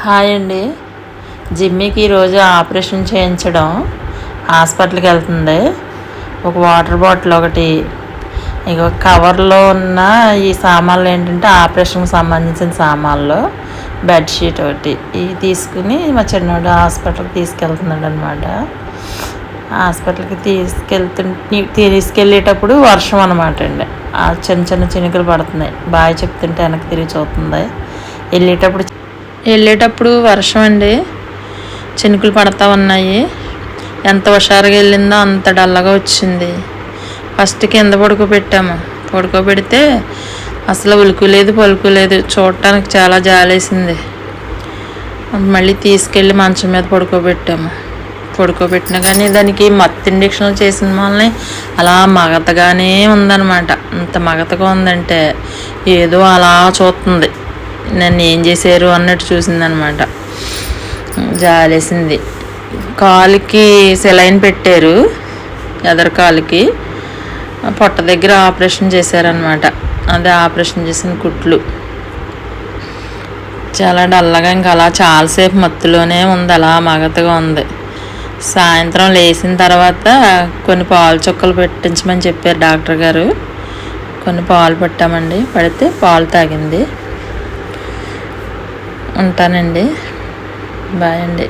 Hi అండి. జిమ్మీకి ఈరోజు operation చేయించడం హాస్పిటల్కి వెళ్తుంది. ఒక వాటర్ బాటిల్ ఒకటి ఇక కవర్లో ఉన్న ఈ సామాన్లు ఏంటంటే ఆపరేషన్కి సంబంధించిన సామాన్లు బెడ్షీట్ ఒకటి. ఇవి తీసుకుని మా చిన్నోడు హాస్పిటల్కి తీసుకెళ్తున్నాడు అనమాట హాస్పిటల్కి తీసుకెళ్తుంటే తీసుకెళ్ళేటప్పుడు వర్షం అనమాట అండి. ఆ చిన్న చిన్న చినుకులు పడుతున్నాయి. బాగా చెప్తుంటే వెనక్కి తిరిగి చూస్తుంది. వెళ్ళేటప్పుడు వెళ్ళేటప్పుడు వర్షం అండి చినుకులు పడతా ఉన్నాయి. ఎంత హుషారుగా వెళ్ళిందో అంత డల్లగా వచ్చింది. ఫస్ట్ కింద పడుకోబెట్టాము పడుకోబెడితే అసలు ఉలుకు లేదు పలుకు లేదు. చూడటానికి చాలా జాలేసింది. మళ్ళీ తీసుకెళ్ళి మంచం మీద పడుకోబెట్టాము పడుకోబెట్టినా కానీ దానికి మత్తు ఇండక్షన్లు చేసిన వాళ్ళని అలా మగతగానే ఉందన్నమాట. అంత మగతగా ఉందంటే ఏదో అలా చూస్తుంది. నన్ను ఏం చేశారు అన్నట్టు చూసిందనమాట. జాలేసింది. కాలుకి సెలైన్ పెట్టారు ఎదరు కాలుకి. పొట్ట దగ్గర ఆపరేషన్ చేశారనమాట. అదే ఆపరేషన్ చేసిన కుట్లు. చాలా డల్లగా ఇంకా అలా చాలాసేపు మత్తులోనే ఉంది అలా మగతగా ఉంది. సాయంత్రం లేచిన తర్వాత కొన్ని పాలు చుక్కలు పెట్టించమని చెప్పారు డాక్టర్ గారు. కొన్ని పాలు పెట్టామండి పడితే పాలు తాగింది. ఉంటానండి. బాయ్ అండి.